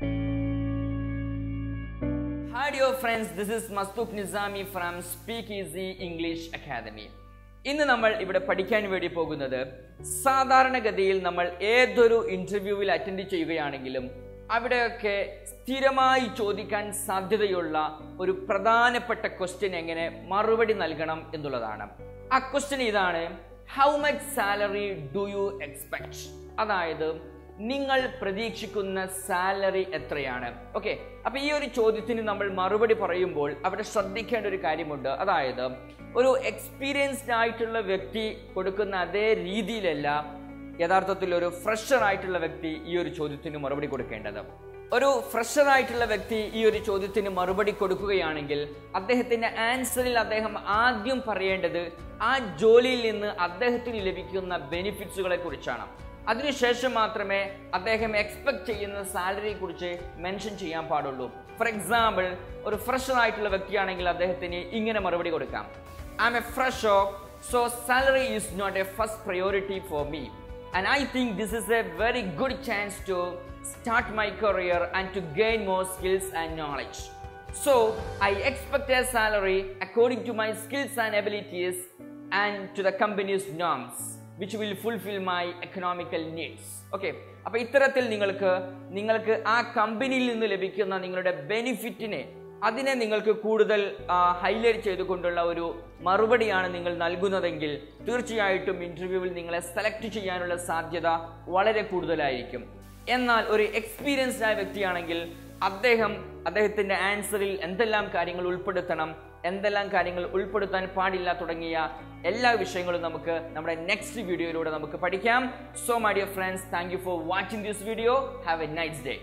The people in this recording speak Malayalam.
Hi dear friends, this is Mastouk Nizami from Speak Easy English Academy. ഇന്ന് നമ്മൾ ഇവിടെ പഠിക്കാൻ വേണ്ടി പോകുന്നത് സാധാരണഗതിയിൽ നമ്മൾ ഏതൊരു ഇന്റർവ്യൂവിൽ അറ്റൻഡ് ചെയ്യുകയാണെങ്കിലും അവിടെയൊക്കെ സ്ഥിരമായി ചോദിക്കാൻ സാധ്യതയുള്ള ഒരു പ്രധാനപ്പെട്ട ക്വസ്റ്റ്യൻ എങ്ങനെ മറുപടി നൽകണം എന്നുള്ളതാണ്. ആ ക്വസ്റ്റ്യൻ ഇതാണ് how much salary do you expect അതായത് നിങ്ങൾ പ്രതീക്ഷിക്കുന്ന സാലറി എത്രയാണ്? ഓക്കെ അപ്പൊ ഈ ഒരു ചോദ്യത്തിന് നമ്മൾ മറുപടി പറയുമ്പോൾ അവിടെ ശ്രദ്ധിക്കേണ്ട ഒരു കാര്യമുണ്ട്. അതായത് ഒരു എക്സ്പീരിയൻസ്ഡ് ആയിട്ടുള്ള വ്യക്തി കൊടുക്കുന്ന അതേ രീതിയിലല്ല യഥാർത്ഥത്തിൽ ഒരു ഫ്രഷർ ആയിട്ടുള്ള വ്യക്തി ഈ ഒരു ചോദ്യത്തിന് മറുപടി കൊടുക്കേണ്ടത്. ഒരു ഫ്രഷർ ആയിട്ടുള്ള വ്യക്തി ഈ ഒരു ചോദ്യത്തിന് മറുപടി കൊടുക്കുകയാണെങ്കിൽ അദ്ദേഹത്തിന്റെ ആൻസറിൽ അദ്ദേഹം ആദ്യം പറയേണ്ടത് ആ ജോലിയിൽ നിന്ന് അദ്ദേഹത്തിന് ലഭിക്കുന്ന ബെനിഫിറ്റ്സുകളെ കുറിച്ചാണ് അതിനുശേഷം മാത്രമേ അദ്ദേഹം എക്സ്പെക്ട് ചെയ്യുന്ന സാലറിയെ കുറിച്ച് മെൻഷൻ ചെയ്യാൻ പാടുള്ളൂ. ഫോർ എക്സാമ്പിൾ ഒരു ഫ്രഷർ ആയിട്ടുള്ള വ്യക്തിയാണെങ്കിൽ അദ്ദേഹത്തിന് ഇങ്ങനെ മറുപടി കൊടുക്കാം. I am a fresher so salary is not a first priority for me and I think this is a very good chance to start my career and to gain more skills and knowledge so I expect a salary according to my skills and abilities and to the companies norms. Which will fulfil my economical needs okay അപ്പൊ ഇത്തരത്തിൽ നിങ്ങൾക്ക് നിങ്ങൾക്ക് ആ കമ്പനിയിൽ നിന്ന് ലഭിക്കുന്ന നിങ്ങളുടെ ബെനിഫിറ്റിനെ അതിനെ നിങ്ങൾക്ക് കൂടുതൽ ഹൈലൈറ്റ് ചെയ്തുകൊണ്ടുള്ള ഒരു മറുപടിയാണ് നിങ്ങൾ നൽകുന്നതെങ്കിൽ തീർച്ചയായിട്ടും ഇന്റർവ്യൂവിൽ നിങ്ങളെ സെലക്ട് ചെയ്യാനുള്ള സാധ്യത വളരെ കൂടുതലായിരിക്കും. എന്നാൽ ഒരു എക്സ്പീരിയൻസ്ഡ് ആയ വ്യക്തിയാണെങ്കിൽ അദ്ദേഹം അദ്ദേഹത്തിന്റെ ആൻസറിൽ എന്തെല്ലാം കാര്യങ്ങൾ ഉൾപ്പെടുത്തണം എന്തെല്ലാം കാര്യങ്ങൾ ഉൾപ്പെടുത്താൻ പാടില്ല തുടങ്ങിയ എല്ലാ വിഷയങ്ങളും നമുക്ക് നമ്മുടെ നെക്സ്റ്റ് വീഡിയോയിലൂടെ നമുക്ക് പഠിക്കാം. So my dear friends thank you for watching this video have a nice day